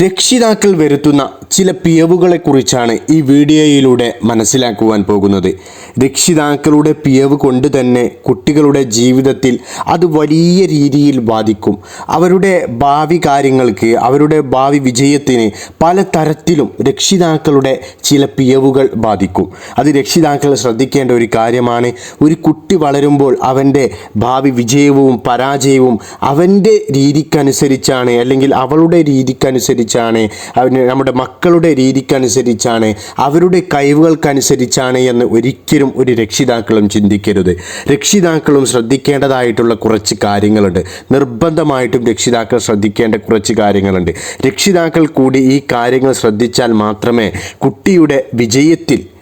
രക്ഷിതാക്കൾ വരുത്തുന്ന ചില പിയവുകളെക്കുറിച്ചാണ് ഈ വീഡിയോയിലൂടെ മനസ്സിലാക്കുവാൻ പോകുന്നത്. രക്ഷിതാക്കളുടെ പിയവ് കൊണ്ട് തന്നെ കുട്ടികളുടെ ജീവിതത്തിൽ അത് വലിയ രീതിയിൽ ബാധിക്കും. അവരുടെ ഭാവി കാര്യങ്ങൾക്ക് അവരുടെ ഭാവി വിജയത്തിന് പല തരത്തിലും രക്ഷിതാക്കളുടെ ചില പിയവുകൾ ബാധിക്കും. അത് രക്ഷിതാക്കൾ ശ്രദ്ധിക്കേണ്ട ഒരു കാര്യമാണ്. ഒരു കുട്ടി വളരുമ്പോൾ അവന്റെ ഭാവി വിജയവും പരാജയവും അവന്റെ രീതിക്കനുസരിച്ചാണ് അല്ലെങ്കിൽ അവളുടെ രീതിക്കനുസരിച്ചാണ് അവന് നമ്മുടെ മക്കളുടെ രീതിക്കനുസരിച്ചാണ് അവരുടെ കഴിവുകൾക്കനുസരിച്ചാണ് എന്ന് ഒരിക്കലും ഒരു രക്ഷിതാക്കളും ചിന്തിക്കരുത്. രക്ഷിതാക്കളും ശ്രദ്ധിക്കേണ്ടതായിട്ടുള്ള കുറച്ച് കാര്യങ്ങളുണ്ട്. നിർബന്ധമായിട്ടും രക്ഷിതാക്കൾ ശ്രദ്ധിക്കേണ്ട കുറച്ച് കാര്യങ്ങളുണ്ട്. രക്ഷിതാക്കൾ കൂടി ഈ കാര്യങ്ങൾ ശ്രദ്ധിച്ചാൽ മാത്രമേ കുട്ടിയുടെ വിജയത്തിൽ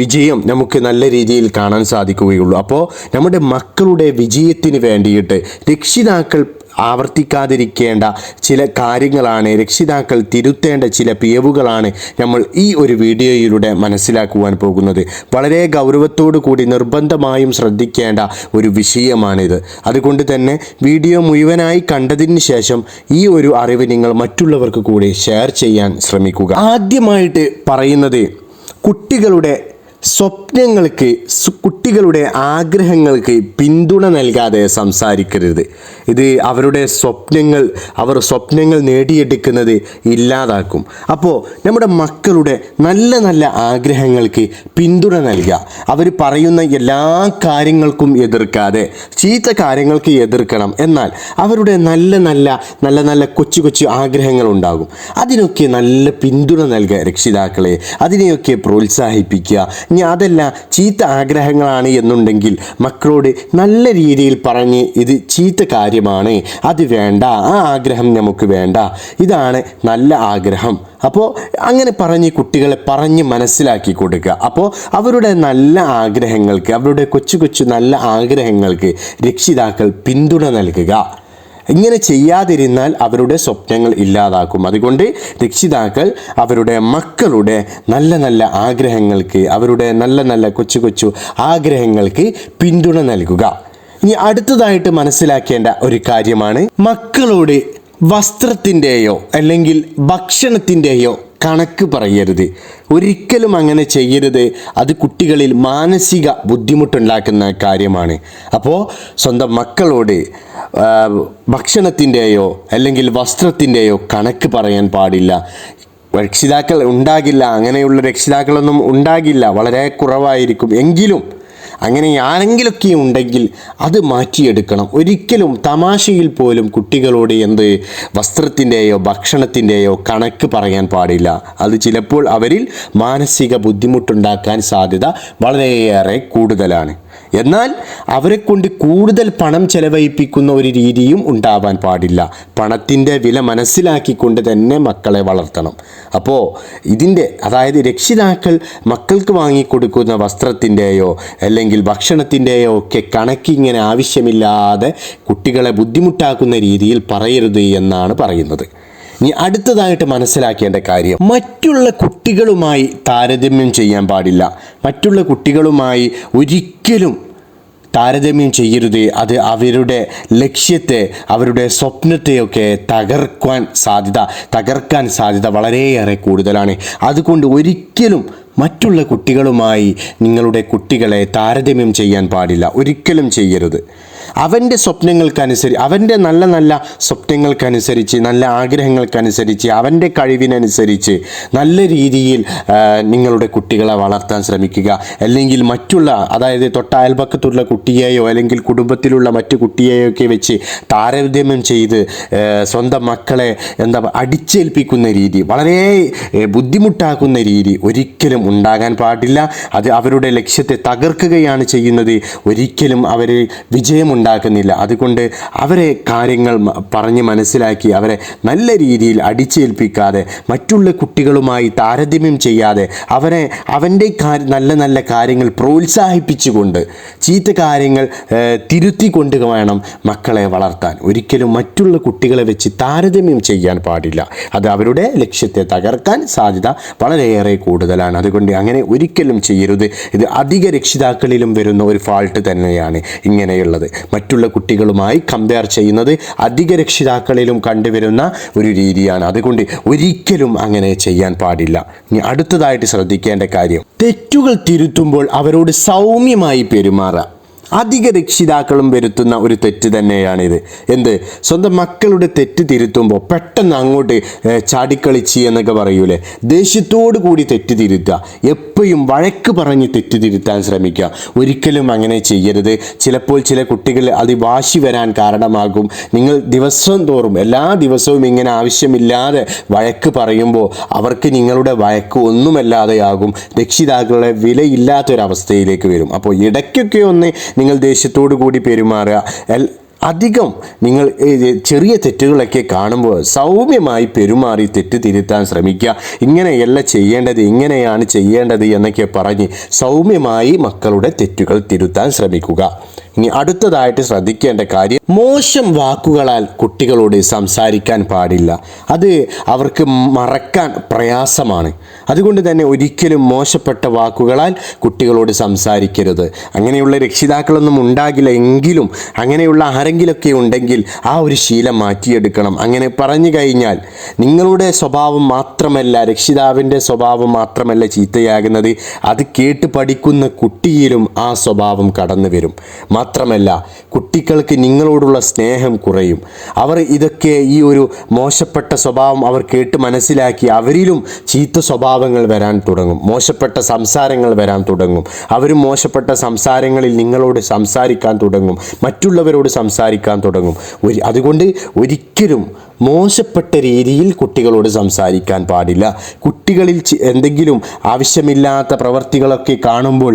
വിജയം നമുക്ക് നല്ല രീതിയിൽ കാണാൻ സാധിക്കുകയുള്ളൂ. അപ്പോൾ നമ്മുടെ മക്കളുടെ വിജയത്തിന് വേണ്ടിയിട്ട് രക്ഷിതാക്കൾ ആവർത്തിക്കാതിരിക്കേണ്ട ചില കാര്യങ്ങളാണ് രക്ഷിതാക്കൾ തിരുത്തേണ്ട ചില പിയവുകളാണ് നമ്മൾ ഈ ഒരു വീഡിയോയിലൂടെ മനസ്സിലാക്കുവാൻ പോകുന്നത്. വളരെ ഗൗരവത്തോടു കൂടി നിർബന്ധമായും ശ്രദ്ധിക്കേണ്ട ഒരു വിഷയമാണിത്. അതുകൊണ്ട് തന്നെ വീഡിയോ മുഴുവനായി കണ്ടതിന് ശേഷം ഈ ഒരു അറിവ് നിങ്ങൾ മറ്റുള്ളവർക്ക് കൂടി ഷെയർ ചെയ്യാൻ ശ്രമിക്കുക. ആദ്യമായിട്ട് പറയുന്നത് കുട്ടികളുടെ സ്വപ്നങ്ങൾക്ക് കുട്ടികളുടെ ആഗ്രഹങ്ങൾക്ക് പിന്തുണ നൽകാതെ സംസാരിക്കരുത്. ഇത് അവരുടെ സ്വപ്നങ്ങൾ അവർ സ്വപ്നങ്ങൾ നേടിയെടുക്കുന്നത് ഇല്ലാതാക്കും. അപ്പോൾ നമ്മുടെ മക്കളുടെ നല്ല നല്ല ആഗ്രഹങ്ങൾക്ക് പിന്തുണ നൽകുക. അവർ പറയുന്ന എല്ലാ കാര്യങ്ങൾക്കും എതിർക്കാതെ ചീത്ത കാര്യങ്ങൾക്ക് എതിർക്കണം. എന്നാൽ അവരുടെ നല്ല നല്ല നല്ല നല്ല കൊച്ചു കൊച്ചു ആഗ്രഹങ്ങൾ ഉണ്ടാകും. അതിനൊക്കെ നല്ല പിന്തുണ നൽകുക രക്ഷിതാക്കളെ. അതിനെയൊക്കെ പ്രോത്സാഹിപ്പിക്കുക. ഇനി അതല്ല ചീത്ത ആഗ്രഹങ്ങളാണ് എന്നുണ്ടെങ്കിൽ മക്കളോട് നല്ല രീതിയിൽ പറഞ്ഞ് ഇത് ചീത്ത കാര്യമാണ്. അത് വേണ്ട. ആ ആഗ്രഹം നമുക്ക് വേണ്ട. ഇതാണ് നല്ല ആഗ്രഹം. അപ്പോൾ അങ്ങനെ പറഞ്ഞ് കുട്ടികളെ പറഞ്ഞ് മനസ്സിലാക്കി കൊടുക്കുക. അപ്പോൾ അവരുടെ നല്ല ആഗ്രഹങ്ങൾക്ക് അവരുടെ കൊച്ചു കൊച്ചു നല്ല ആഗ്രഹങ്ങൾക്ക് രക്ഷിതാക്കൾ പിന്തുണ നൽകുക. ഇങ്ങനെ ചെയ്യാതിരുന്നാൽ അവരുടെ സ്വപ്നങ്ങൾ ഇല്ലാതാക്കും. അതുകൊണ്ട് രക്ഷിതാക്കൾ അവരുടെ മക്കളുടെ നല്ല നല്ല ആഗ്രഹങ്ങൾക്ക് അവരുടെ നല്ല നല്ല കൊച്ചു കൊച്ചു ആഗ്രഹങ്ങൾക്ക് പിന്തുണ നൽകുക. ഇനി അടുത്തതായിട്ട് മനസ്സിലാക്കേണ്ട ഒരു കാര്യമാണ് മക്കളോട് വസ്ത്രത്തിന്റെയോ അല്ലെങ്കിൽ ഭക്ഷണത്തിന്റെയോ കണക്ക് പറയരുത്. ഒരിക്കലും അങ്ങനെ ചെയ്യരുത്. അത് കുട്ടികളിൽ മാനസിക ബുദ്ധിമുട്ടുണ്ടാക്കുന്ന കാര്യമാണ്. അപ്പോൾ സ്വന്തം മക്കളോട് ഭക്ഷണത്തിന്റെയോ അല്ലെങ്കിൽ വസ്ത്രത്തിന്റെയോ കണക്ക് പറയാൻ പാടില്ല. രക്ഷിതാക്കൾ ഉണ്ടാകില്ല. അങ്ങനെയുള്ള രക്ഷിതാക്കളൊന്നും ഉണ്ടാകില്ല. വളരെ കുറവായിരിക്കും. എങ്കിലും അങ്ങനെ ആരെങ്കിലൊക്കെ ഉണ്ടെങ്കിൽ അത് മാറ്റിയെടുക്കണം. ഒരിക്കലും തമാശയിൽ പോലും കുട്ടികളോട് എന്ത് വസ്ത്രത്തിന്റെയോ ഭക്ഷണത്തിന്റെയോ കണക്ക് പറയാൻ പാടില്ല. അത് ചിലപ്പോൾ അവരിൽ മാനസിക ബുദ്ധിമുട്ടുണ്ടാക്കാൻ സാധ്യത വളരെയേറെ കൂടുതലാണ്. എന്നാൽ അവരെ കൊണ്ട് കൂടുതൽ പണം ചെലവഴിപ്പിക്കുന്ന ഒരു രീതിയും ഉണ്ടാവാൻ പാടില്ല. പണത്തിന്റെ വില മനസ്സിലാക്കിക്കൊണ്ട് തന്നെ മക്കളെ വളർത്തണം. അപ്പോൾ ഇതിന്റെ അതായത് രക്ഷിതാക്കൾ മക്കൾക്ക് വാങ്ങിക്കൊടുക്കുന്ന വസ്ത്രത്തിന്റെയോ അല്ലെങ്കിൽ ഭക്ഷണത്തിന്റെയോ ഒക്കെ കണക്കിങ്ങനെ ആവശ്യമില്ലാതെ കുട്ടികളെ ബുദ്ധിമുട്ടാക്കുന്ന രീതിയിൽ പറയരുത് എന്നാണ് പറയുന്നത്. ഇനി അടുത്തതായിട്ട് മനസ്സിലാക്കേണ്ട കാര്യം മറ്റുള്ള കുട്ടികളുമായി താരതമ്യം ചെയ്യാൻ പാടില്ല. മറ്റുള്ള കുട്ടികളുമായി ഒരിക്കലും താരതമ്യം ചെയ്യരുത്. അത് അവരുടെ ലക്ഷ്യത്തെ അവരുടെ സ്വപ്നത്തെയൊക്കെ തകർക്കാൻ സാധ്യത തകർക്കാൻ സാധ്യത വളരെയേറെ കൂടുതലാണ്. അതുകൊണ്ട് ഒരിക്കലും മറ്റുള്ള കുട്ടികളുമായി നിങ്ങളുടെ കുട്ടികളെ താരതമ്യം ചെയ്യാൻ പാടില്ല. ഒരിക്കലും ചെയ്യരുത്. അവന്റെ സ്വപ്നങ്ങൾക്കനുസരിച്ച് അവന്റെ നല്ല നല്ല സ്വപ്നങ്ങൾക്കനുസരിച്ച് നല്ല ആഗ്രഹങ്ങൾക്കനുസരിച്ച് അവന്റെ കഴിവിനനുസരിച്ച് നല്ല രീതിയിൽ നിങ്ങളുടെ കുട്ടികളെ വളർത്താൻ ശ്രമിക്കുക. അല്ലെങ്കിൽ മറ്റുള്ള അതായത് തൊട്ട അയൽപക്കത്തുള്ള കുട്ടിയെയോ അല്ലെങ്കിൽ കുടുംബത്തിലുള്ള മറ്റു കുട്ടിയെയോ ഒക്കെ വെച്ച് താരതമ്യം ചെയ്ത് സ്വന്തം മക്കളെ എന്താ അടിച്ചേൽപ്പിക്കുന്ന രീതി വളരെ ബുദ്ധിമുട്ടാക്കുന്ന രീതി ഒരിക്കലും ഉണ്ടാകാൻ പാടില്ല. അത് അവരുടെ ലക്ഷ്യത്തെ തകർക്കുകയാണ് ചെയ്യുന്നത്. ഒരിക്കലും അവർ വിജയമുണ്ടാക്കുന്നില്ല അതുകൊണ്ട് അവരെ കാര്യങ്ങൾ പറഞ്ഞ് മനസ്സിലാക്കി അവരെ നല്ല രീതിയിൽ അടിച്ചേൽപ്പിക്കാതെ മറ്റുള്ള കുട്ടികളുമായി താരതമ്യം ചെയ്യാതെ അവരെ അവന്റെ നല്ല നല്ല കാര്യങ്ങൾ പ്രോത്സാഹിപ്പിച്ചുകൊണ്ട് ചീത്ത കാര്യങ്ങൾ തിരുത്തിക്കൊണ്ട് വേണം മക്കളെ വളർത്താൻ. ഒരിക്കലും മറ്റുള്ള കുട്ടികളെ വെച്ച് താരതമ്യം ചെയ്യാൻ പാടില്ല. അത് അവരുടെ ലക്ഷ്യത്തെ തകർക്കാൻ സാധ്യത വളരെയേറെ കൂടുതലാണ്. അതുകൊണ്ട് അങ്ങനെ ഒരിക്കലും ചെയ്യരുത്. ഇത് അധിക രക്ഷിതാക്കളിലും വരുന്ന ഒരു ഫാൾട്ട് തന്നെയാണ് ഇങ്ങനെയുള്ളത്. മറ്റുള്ള കുട്ടികളുമായി കമ്പയർ ചെയ്യുന്നത് അധിക രക്ഷിതാക്കളിലും കണ്ടുവരുന്ന ഒരു രീതിയാണ്. അതുകൊണ്ട് ഒരിക്കലും അങ്ങനെ ചെയ്യാൻ പാടില്ല. ഇനി അടുത്തതായിട്ട് ശ്രദ്ധിക്കേണ്ട കാര്യം തെറ്റുകൾ തിരുത്തുമ്പോൾ അവരോട് സൗമ്യമായി പെരുമാറുക. അധിക രക്ഷിതാക്കളും വരുത്തുന്ന ഒരു തെറ്റ് തന്നെയാണിത്. എന്ത്? സ്വന്തം മക്കളുടെ തെറ്റ് തിരുത്തുമ്പോൾ പെട്ടെന്ന് അങ്ങോട്ട് ചാടിക്കളിച്ചി എന്നൊക്കെ പറയൂലേ? ദേഷ്യത്തോടു കൂടി തെറ്റ് തിരുത്തുക. എപ്പോഴും വഴക്ക് പറഞ്ഞ് തെറ്റ് തിരുത്താൻ ശ്രമിക്കുക. ഒരിക്കലും അങ്ങനെ ചെയ്യരുത്. ചിലപ്പോൾ ചില കുട്ടികൾ അത് വാശി വരാൻ കാരണമാകും. നിങ്ങൾ ദിവസം തോറും എല്ലാ ദിവസവും ഇങ്ങനെ ആവശ്യമില്ലാതെ വഴക്ക് പറയുമ്പോൾ അവർക്ക് നിങ്ങളുടെ വഴക്ക് ഒന്നുമല്ലാതെയാകും. രക്ഷിതാക്കളുടെ വിലയില്ലാത്തൊരവസ്ഥയിലേക്ക് വരും. അപ്പോൾ ഇടയ്ക്കൊക്കെ ഒന്ന് നിങ്ങൾ ദേഷ്യത്തോടു കൂടി പെരുമാറുക. അധികം നിങ്ങൾ ചെറിയ തെറ്റുകളൊക്കെ കാണുമ്പോൾ സൗമ്യമായി പെരുമാറി തെറ്റ് തിരുത്താൻ ശ്രമിക്കുക. ഇങ്ങനെയല്ല ചെയ്യേണ്ടത് ഇങ്ങനെയാണ് ചെയ്യേണ്ടത് എന്നൊക്കെ പറഞ്ഞ് സൗമ്യമായി മക്കളുടെ തെറ്റുകൾ തിരുത്താൻ ശ്രമിക്കുക. ഇനി അടുത്തതായിട്ട് ശ്രദ്ധിക്കേണ്ട കാര്യം മോശം വാക്കുകളാൽ കുട്ടികളോട് സംസാരിക്കാൻ പാടില്ല. അത് അവർക്ക് മറക്കാൻ പ്രയാസമാണ്. അതുകൊണ്ട് തന്നെ ഒരിക്കലും മോശപ്പെട്ട വാക്കുകളാൽ കുട്ടികളോട് സംസാരിക്കരുത്. അങ്ങനെയുള്ള രക്ഷിതാക്കളൊന്നും ഉണ്ടാകില്ല എങ്കിലും അങ്ങനെയുള്ള ആരെങ്കിലൊക്കെ ഉണ്ടെങ്കിൽ ആ ഒരു ശീലം മാറ്റിയെടുക്കണം. അങ്ങനെ പറഞ്ഞു കഴിഞ്ഞാൽ നിങ്ങളുടെ സ്വഭാവം മാത്രമല്ല രക്ഷിതാവിന്റെ സ്വഭാവം മാത്രമല്ല ചീത്തയാകുന്നത്. അത് കേട്ട് പഠിക്കുന്ന കുട്ടിയിലും ആ സ്വഭാവം കടന്നു വരും മാത്രമല്ല കുട്ടികൾക്ക് നിങ്ങളോടുള്ള സ്നേഹം കുറയും. അവർ ഇതൊക്കെ ഈ ഒരു മോശപ്പെട്ട സ്വഭാവം അവർ കേട്ട് മനസ്സിലാക്കി അവരിലും ചീത്ത സ്വഭാവങ്ങൾ വരാൻ തുടങ്ങും. മോശപ്പെട്ട സംസാരങ്ങൾ വരാൻ തുടങ്ങും. അവരും മോശപ്പെട്ട സംസാരങ്ങളിൽ നിങ്ങളോട് സംസാരിക്കാൻ തുടങ്ങും. മറ്റുള്ളവരോട് സംസാരിക്കാൻ തുടങ്ങും. അതുകൊണ്ട് ഒരിക്കലും മോശപ്പെട്ട രീതിയിൽ കുട്ടികളോട് സംസാരിക്കാൻ പാടില്ല. കുട്ടികളിൽ എന്തെങ്കിലും ആവശ്യമില്ലാത്ത പ്രവർത്തികളൊക്കെ കാണുമ്പോൾ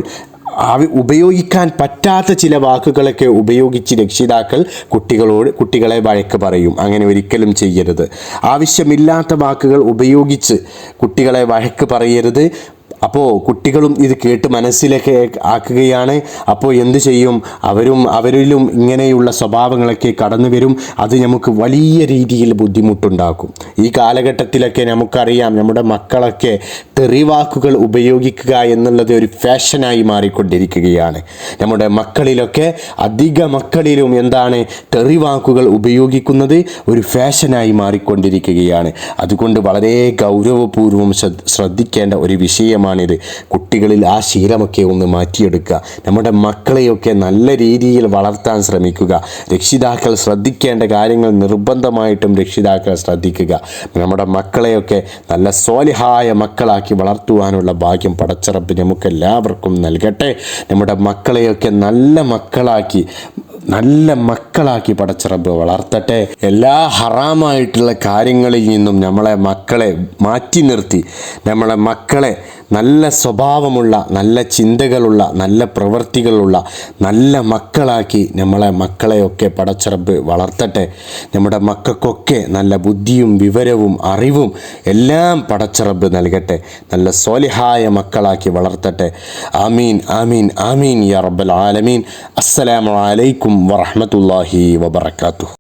ഉപയോഗിക്കാൻ പറ്റാത്ത ചില വാക്കുകളൊക്കെ ഉപയോഗിച്ച് രക്ഷിതാക്കൾ കുട്ടികളോട് കുട്ടികളെ വഴക്ക് പറയും. അങ്ങനെ ഒരിക്കലും ചെയ്യരുത്. ആവശ്യമില്ലാത്ത വാക്കുകൾ ഉപയോഗിച്ച് കുട്ടികളെ വഴക്ക് പറയരുത്. അപ്പോൾ കുട്ടികളും ഇത് കേട്ട് മനസ്സിലേക്ക് ആക്കുകയാണ്. അപ്പോൾ എന്തു ചെയ്യും? അവരും അവരിലും ഇങ്ങനെയുള്ള സ്വഭാവങ്ങളൊക്കെ കടന്നു വരും. അത് നമുക്ക് വലിയ രീതിയിൽ ബുദ്ധിമുട്ടുണ്ടാക്കും. ഈ കാലഘട്ടത്തിലൊക്കെ നമുക്കറിയാം നമ്മുടെ മക്കളൊക്കെ തെറിവാക്കുകൾ ഉപയോഗിക്കുക എന്നുള്ളത് ഒരു ഫാഷനായി മാറിക്കൊണ്ടിരിക്കുകയാണ്. നമ്മുടെ മക്കളിലൊക്കെ അധിക മക്കളിലും എന്താണ് തെറിവാക്കുകൾ ഉപയോഗിക്കുന്നത് ഒരു ഫാഷനായി മാറിക്കൊണ്ടിരിക്കുകയാണ്. അതുകൊണ്ട് വളരെ ഗൗരവപൂർവം ശ്രദ്ധിക്കേണ്ട ഒരു വിഷയമാണിത് കുട്ടികളിൽ ആ ശീലമൊക്കെ ഒന്ന് മാറ്റിയെടുക്കുക. നമ്മുടെ മക്കളെയൊക്കെ നല്ല രീതിയിൽ വളർത്താൻ ശ്രമിക്കുക. രക്ഷിതാക്കൾ ശ്രദ്ധിക്കേണ്ട കാര്യങ്ങൾ നിർബന്ധമായിട്ടും രക്ഷിതാക്കൾ ശ്രദ്ധിക്കുക. നമ്മുടെ മക്കളെയൊക്കെ നല്ല സ്വാലിഹായ മക്കളാക്കി വളർത്തുവാനുള്ള ഭാഗ്യം പടച്ചിറപ്പ് നമുക്ക് എല്ലാവർക്കും നൽകട്ടെ. നമ്മുടെ മക്കളെയൊക്കെ നല്ല മക്കളാക്കി നല്ല മക്കളാക്കി പടച്ചിറപ്പ് വളർത്തട്ടെ. എല്ലാ ഹറാമായിട്ടുള്ള കാര്യങ്ങളിൽ നിന്നും നമ്മളെ മക്കളെ മാറ്റി നിർത്തി. നമ്മളെ മക്കളെ നല്ല സ്വഭാവമുള്ള നല്ല ചിന്തകളുള്ള നല്ല പ്രവൃത്തികളുള്ള നല്ല മക്കളാക്കി നമ്മളെ മക്കളെയൊക്കെ പടച്ചിറപ്പ് വളർത്തട്ടെ. നമ്മുടെ മക്കൾക്കൊക്കെ നല്ല ബുദ്ധിയും വിവരവും അറിവും എല്ലാം പടച്ചിറപ്പ് നൽകട്ടെ. നല്ല സോലിഹായ മക്കളാക്കി വളർത്തട്ടെ. ആമീൻ ആമീൻ ആമീൻ യാ റബ്ബൽ ആലമീൻ. അസ്സലാമലൈക്കും വറഹ്മത്തുള്ളാഹി വബറകാതുഹു.